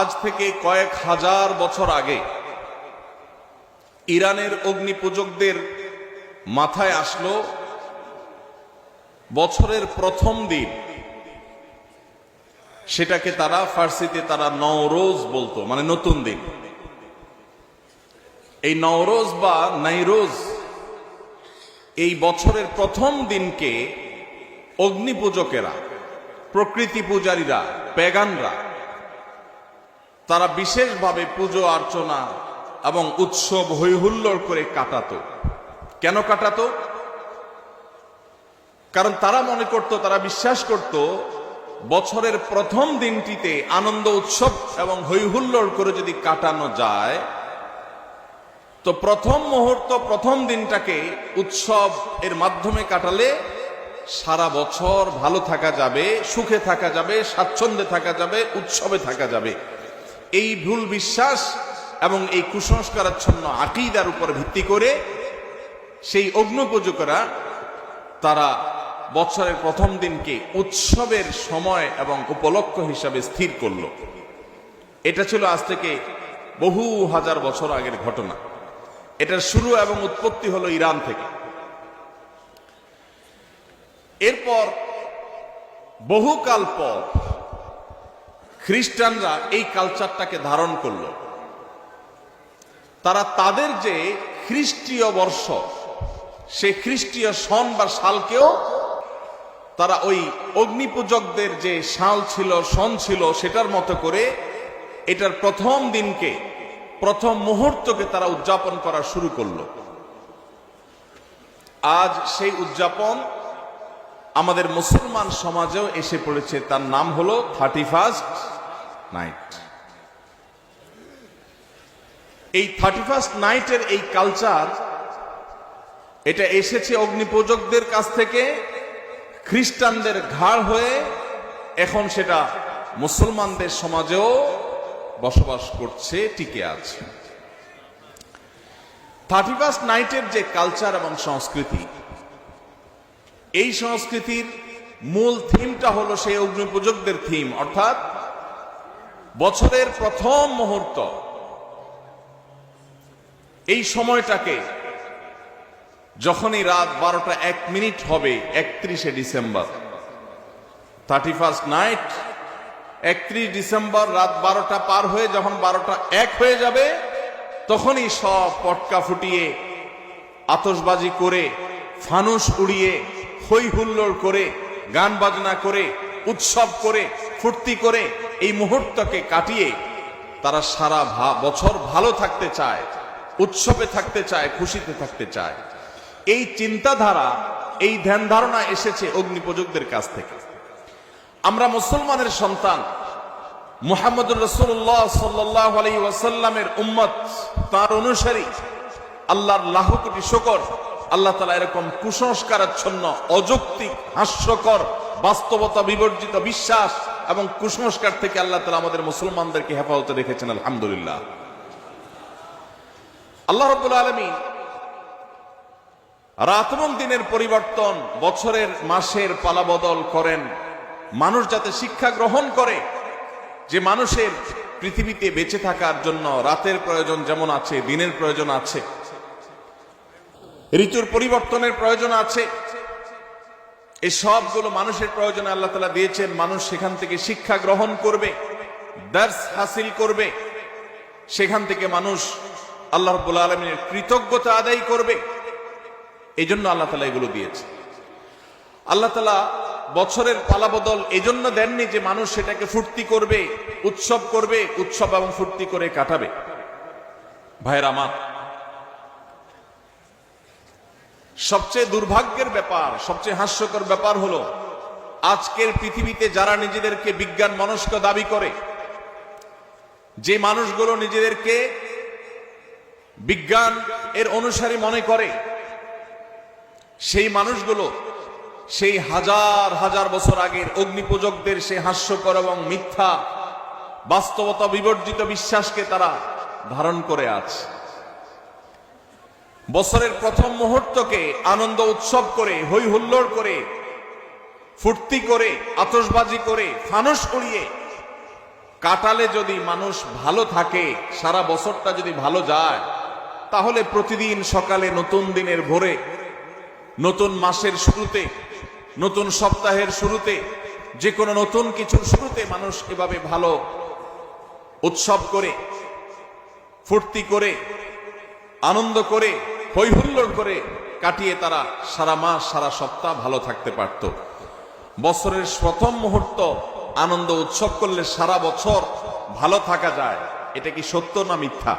আজ থেকে কয়েক হাজার বছর আগে ইরানের অগ্নি পূজকদের মাথায় আসলো বছরের প্রথম দিন। সেটাকে তারা ফার্সিতে তারা নওরোজ বলতো মানে নতুন দিন। এই নওরোজ বা নাইরোজ এই বছরের প্রথম দিনকে অগ্নি পূজকেরা প্রকৃতি পূজারীরা পেগানরা তারা বিশেষভাবে পুজো, অর্চনা এবং উৎসব হৈহুল্লোড় করে কাটাতো। কেন কাটাতো? কারণ তারা মনে করত, তারা বিশ্বাস করত, বছরের প্রথম দিনটিতে আনন্দ উৎসব এবং হৈহুল্লোড় করে যদি কাটানো যায়, তো প্রথম মুহূর্ত, প্রথম দিনটাকে উৎসব এর মাধ্যমে কাটালে সারা বছর ভালো থাকা যাবে, সুখে থাকা যাবে, স্বাচ্ছন্দ্যে থাকা যাবে, উৎসবে থাকা যাবে। এই ভুল বিশ্বাস এবং এই কুসংস্কারাচ্ছন্ন আকিদার উপর ভিত্তি করে সেই অগ্নপূজকরা তারা বছরের প্রথম দিনকে উৎসবের সময় এবং উপলক্ষ হিসাবে স্থির করল। এটা ছিল আজ থেকে বহু হাজার বছর আগের ঘটনা। এটার শুরু এবং উৎপত্তি হলো ইরান থেকে। এরপর বহুকাল পর খ্রিস্টানরা এই কালচারটাকে ধারণ করল। তারা তাদের যে খ্রিস্টীয় বর্ষ, সে খ্রিস্টীয় সন বা সালকেও তারা ওই অগ্নিপূজকদের যে সাল ছিল সন ছিল, সেটার মতো করে এটার প্রথম দিনকে, প্রথম মুহূর্তকে তারা উদযাপন করা শুরু করল। আজ সেই উদযাপন আমাদের মুসলমান সমাজেও এসে পড়েছে। তার নাম হলো থার্টি ফার্স্ট নাইট এই থার্টি ফার্স্ট নাইটের এই কালচার এটা এসেছে অগ্নিপূজকদের কাছ থেকে, খ্রিস্টানদের ঘাড় হয়ে এখন সেটা মুসলমানদের সমাজেও বসবাস করছে, টিকে আছে। থার্টি ফার্স্ট নাইটের যে কালচার এবং সংস্কৃতি, এই সংস্কৃতির মূল থিমটা হলো সেই অগ্নিপূজকদের থিম অর্থাৎ বছরের প্রথম মুহূর্ত। এই সময়টাকে যখনই রাত বারোটা এক মিনিট হবে, একত্রিশে ডিসেম্বর। থার্টি ফার্স্ট নাইট একত্রিশ ডিসেম্বর রাত বারোটা পার হয়ে যখন বারোটা এক হয়ে যাবে, তখনই সব পটকা ফুটিয়ে আতসবাজি করে, ফানুস উড়িয়ে হৈ হুল্লোড় করে, গান বাজনা করে, উৎসব করে, ফুর্তি করে এই মুহূর্তকে কাটিয়ে তারা সারা বছর ভালো থাকতে চায়, উৎসবে থাকতে চায়, খুশিতে থাকতে চায়। এই চিন্তাধারা, এই ধ্যান ধারণা এসেছে অগ্নিপূজকদের কাছ থেকে। আমরা মুসলমানের সন্তান, মুহাম্মদুর রসুল্লাহ সাল্লাহ ওয়াসাল্লামের উম্মত, তার অনুসারী, আল্লাহর লাহ শকর, আল্লাহ তালা এরকম কুসংস্কারাচ্ছন্ন, অযৌক্তিক, হাস্যকর, বাস্তবতা বিবর্জিত বিশ্বাস এবং কুসংস্কার থেকে আল্লাহ তালা আমাদের মুসলমানদেরকে হেফাজতে রেখেছেন, আলহামদুলিল্লাহ। আল্লাহ রব্বুল আলমিন রাত দিনের পরিবর্তন, বছরের, মাসের পালাবদল করেন। মানুষ যাতে শিক্ষা গ্রহণ করে, যে মানুষের পৃথিবীতে বেঁচে থাকার জন্য রাতের প্রয়োজন যেমন আছে, দিনের প্রয়োজন আছে, ঋতুর পরিবর্তনের প্রয়োজন আছে এই সবগুলো মানুষের প্রয়োজনে আল্লাহ তালা দিয়েছেন, মানুষ সেখান থেকে শিক্ষা গ্রহণ করবে, দার্স হাসিল করবে, সেখান থেকে মানুষ আল্লাহ রব্বুল আলমিনের কৃতজ্ঞতা আদায় করবে। এই জন্য আল্লাহ তালা এগুলো দিয়েছে আল্লাহ তালা বছরের পালাবদল এজন্য দেননি যে মানুষ সেটাকে ফুর্তি করবে, উৎসব করবে, উৎসব এবং ফুর্তি করে কাটাবে। ভাইয়ের আমার সবচেয়ে দুর্ভাগ্যের ব্যাপার, সবচেয়ে হাস্যকর ব্যাপার হলো, আজকের পৃথিবীতে যারা নিজেদেরকে বিজ্ঞান মনস্ক দাবি করে, যে মানুষগুলো নিজেদেরকে বিজ্ঞান এর অনুসারী মনে করে, সেই মানুষগুলো সেই হাজার হাজার বছর আগের অগ্নিপূজকদের সেই হাস্যকর এবং মিথ্যা, বাস্তবতা বিবর্জিত বিশ্বাসকে তারা ধারণ করে আছে বছরের প্রথম মুহূর্তকে আনন্দ উৎসব করে হই হুল্লোড় করে, ফুর্তি করে আতসবাজি করে, ফানুস উড়িয়ে। কাটালে যদি মানুষ ভালো থাকে, সারা বছরটা যদি ভালো যায়, তাহলে প্রতিদিন সকালে নতুন দিনের ভোরে, নতুন মাসের শুরুতে, নতুন সপ্তাহের শুরুতে যে কোনো নতুন কিছুর শুরুতে মানুষ এভাবে ভালো উৎসব করে, ফুর্তি করে, আনন্দ করে হৈহুল্লোড় করে কাটিয়ে তারা সারা মাস, সারা সপ্তাহ ভালো থাকতে পারত। বছরের প্রথম মুহূর্ত আনন্দ উৎসব করলে সারা বছর ভালো থাকা যায়। এটা কি সত্য না মিথ্যা?